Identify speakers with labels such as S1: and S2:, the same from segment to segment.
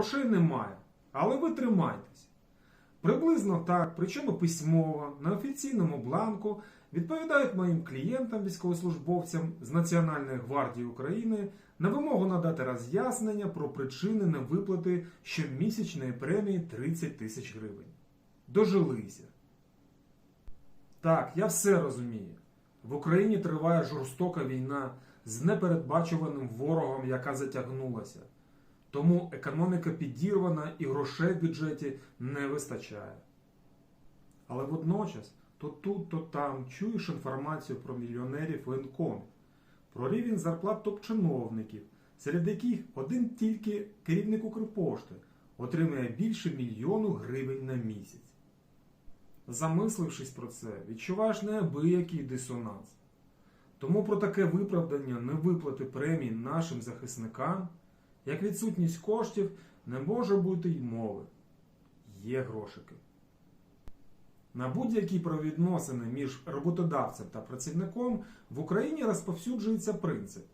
S1: грошей немає, але ви тримайтесь. Приблизно так, причому письмово, на офіційному бланку відповідають моїм клієнтам, військовослужбовцям з Національної гвардії України на вимогу надати роз'яснення про причини невиплати щомісячної премії 30 тисяч гривень. Дожилися. Так, я все розумію. В Україні триває жорстока війна з непередбачуваним ворогом, яка затягнулася. Тому економіка підірвана і грошей в бюджеті не вистачає. Але водночас то тут, то там чуєш інформацію про мільйонерів воєнкомів, про рівень зарплат топ-чиновників, серед яких один тільки керівник Укрпошти отримує більше мільйону гривень на місяць. Замислившись про це, відчуваєш неабиякий дисонанс. Тому про таке виправдання невиплати премій нашим захисникам, як відсутність коштів, не може бути й мови. Є грошики. На будь-які правовідносини між роботодавцем та працівником в Україні розповсюджується принцип.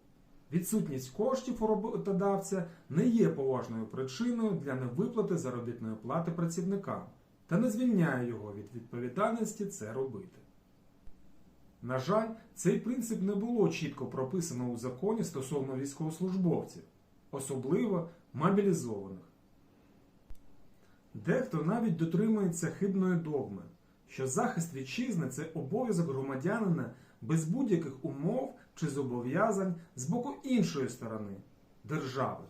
S1: Відсутність коштів у роботодавця не є поважною причиною для невиплати заробітної плати працівникам та не звільняє його від відповідальності це робити. На жаль, цей принцип не було чітко прописано у законі стосовно військовослужбовців, особливо мобілізованих. Дехто навіть дотримується хибної догми, що захист вітчизни це обов'язок громадянина без будь-яких умов чи зобов'язань з боку іншої сторони держави.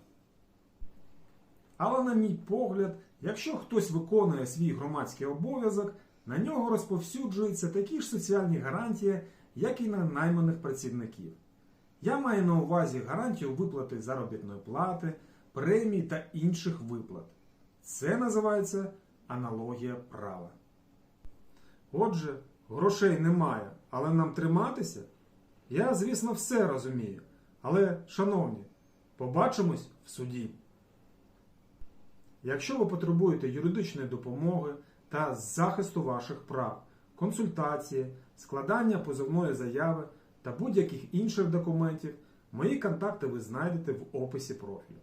S1: Але, на мій погляд, якщо хтось виконує свій громадський обов'язок, на нього розповсюджуються такі ж соціальні гарантії, як і на найманих працівників. Я маю на увазі гарантію виплати заробітної плати, премій та інших виплат. Це називається аналогія права. Отже, грошей немає, але нам триматися? Я, звісно, все розумію. Але, шановні, побачимось в суді. Якщо ви потребуєте юридичної допомоги та захисту ваших прав, консультації, складання позовної заяви та будь-яких інших документів, мої контакти ви знайдете в описі профілю.